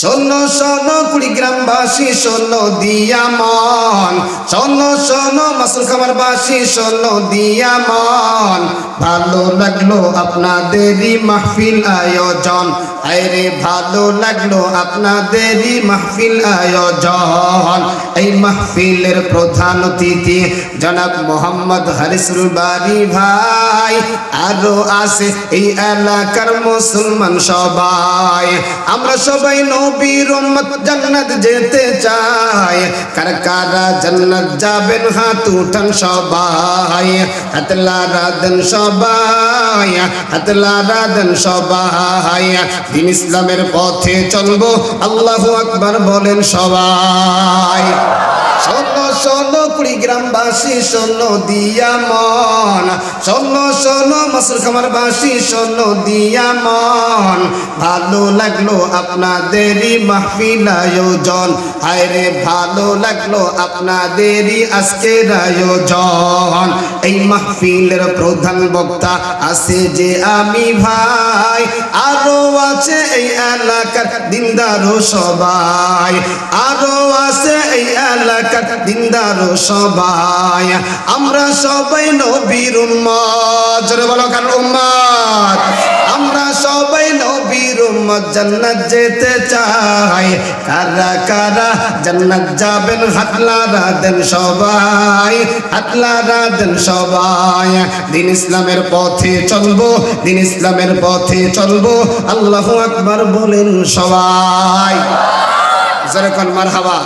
শোনো শোনো কুড়িগ্রামবাসী, শোনো দিয়া মন শোনো শোনো মাসুল খামারবাসী শোনো দিয়া মন ভালো লাগল আপনাদেরই মাহফিল আয়োজন। আরে ভালো লাগল আপনাদেরই মাহফিল আয়োজন। এই মাহফিলের প্রধান অতিথি জনাব মোহাম্মদ হারিসুল বাড়ি ভাই। আরও আছে এই এলাকার মুসলমান সবাই। আমরা সবাই নবীর জান্নাত যেতে চাই। কার কারা জান্নাত যাবেন, হাত উঠান সবাই। হাতলা রাধন সবাই হাতলা রাধন সবাই। দিন ইসলামের পথে চলবো, আল্লাহ আকবার বলেন সবাই। শোনো শোনো, কুড়িগ্রামবাসী, শোনো, দিয়া মন। শোনো শোনো, মসুর খামারবাসী, শোনো, দিয়া মন। ভালো লাগল আপনাদেরই মাহফিল আয়োজন। হায় রে ভালো লাগল আপনাদেরই আজকের আয়োজন। এই মাহফিলের প্রধান বক্তা আছে যে আমি ভাই, আরও আছে এই এলাকার দিনদারও সবাই। আরও আছে এই এলাকার দিনদারও সবাই। আমরা সবাই নবীর উম্মত। জোরে বলো কার উম্মত। উম্মত জান্নাত যেতে চাই। কারা কারা জান্নাত যাবেন হাতলারা দেন সবাই, হাতলারা দেন সবাই। দিন ইসলামের পথে চলবো, দিন ইসলামের পথে চলবো, আল্লাহু আকবার বলেন সবাই। যেরকম মারহাবা।